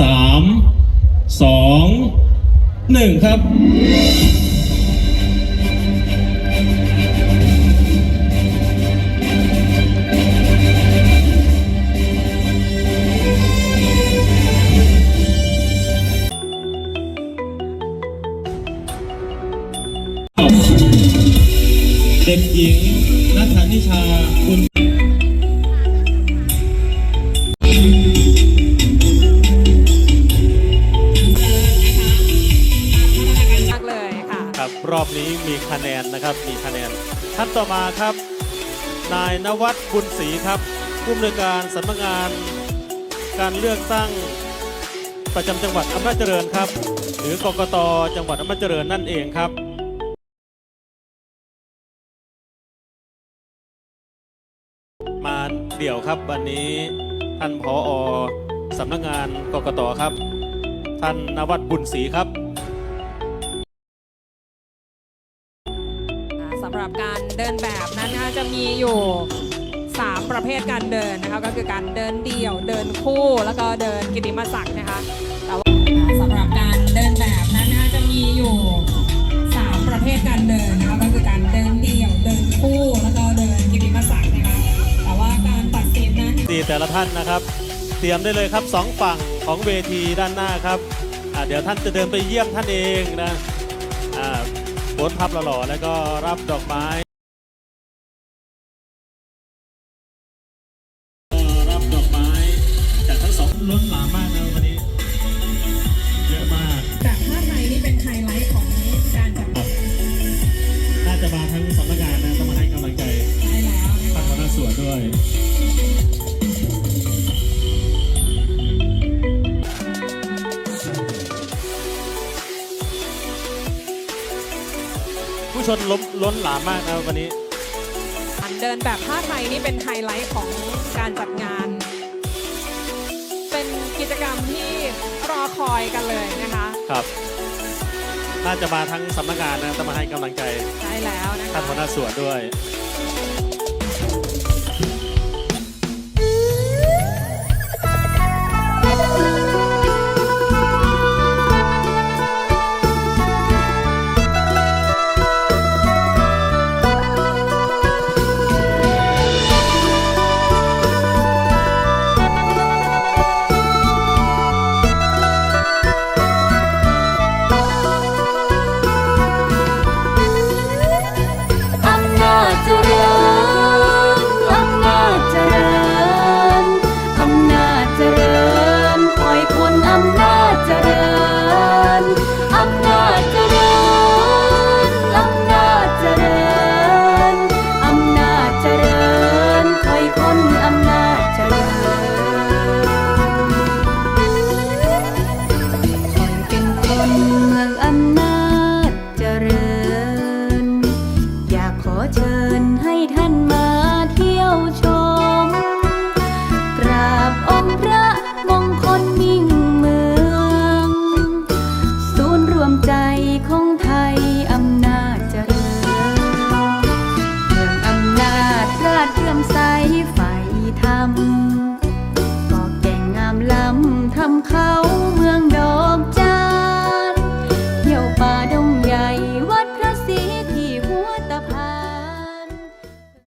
สามสองหนึ่งครับเด็กหญิงนัทนิชาคุณ นี้มีคะแนนนะครับมีคะแนนท่านต่อมาครับ นายนวัดบุญศรีครับผู้อำนวยการสำนักงาน การเลือกตั้งประจำจังหวัดอำนาจเจริญครับ หรือกกตจังหวัดอำนาจเจริญนั่นเองครับมาเดี่ยวครับวันนี้ท่านผอสำนักงานกกตครับ ท่านนวัดบุญศรีครับ สำหรับการเดินแบบนั้นนะคะจะมีอยู่ 3 ประเภทการเดินนะคะก็คือการเดินเดี่ยวเดินคู่แล้วก็เดินกิติมศักดิ์นะคะแต่ว่าสำหรับการเดินแบบนั้นนะคะจะมีอยู่ 3 ประเภทการเดินนะคะก็คือการเดินเดี่ยวเดินคู่แล้วก็เดินกิติมศักดิ์นะคะแต่ว่าการตัดสินนั้นดีแต่ละท่านนะครับ เตรียมได้เลยครับสองฝั่งของเวทีด้านหน้าครับอ่าเดี๋ยวท่านจะเดินไปเยี่ยมท่านเองนะอ่า โพสพับหล่อๆแล้วก็รับดอกไม้รับดอกไม้จากทั้งสองล้นหลามมากนะวันนี้เยอะมากจากภาพในนี่เป็นไฮไลท์ของการจัดน่าจะมาทั้ง ผู้ชนล้มล้นหลามมากนะวันนี้ การเดินแบบผ้าไทยนี่เป็นไฮไลท์ของการจัดงาน เป็นกิจกรรมที่รอคอยกันเลยนะคะครับน่าจะมาทั้งสำนักงานนะต้องมาให้กำลังใจได้แล้วนะท่านคะหัวหน้าส่วนด้วย ศูนย์รวมใจของไทยอำนาจเจริญเมืองอำนาจราชเลื่อมใสไฟธรรมก็แก่งงามล้ำทำเขา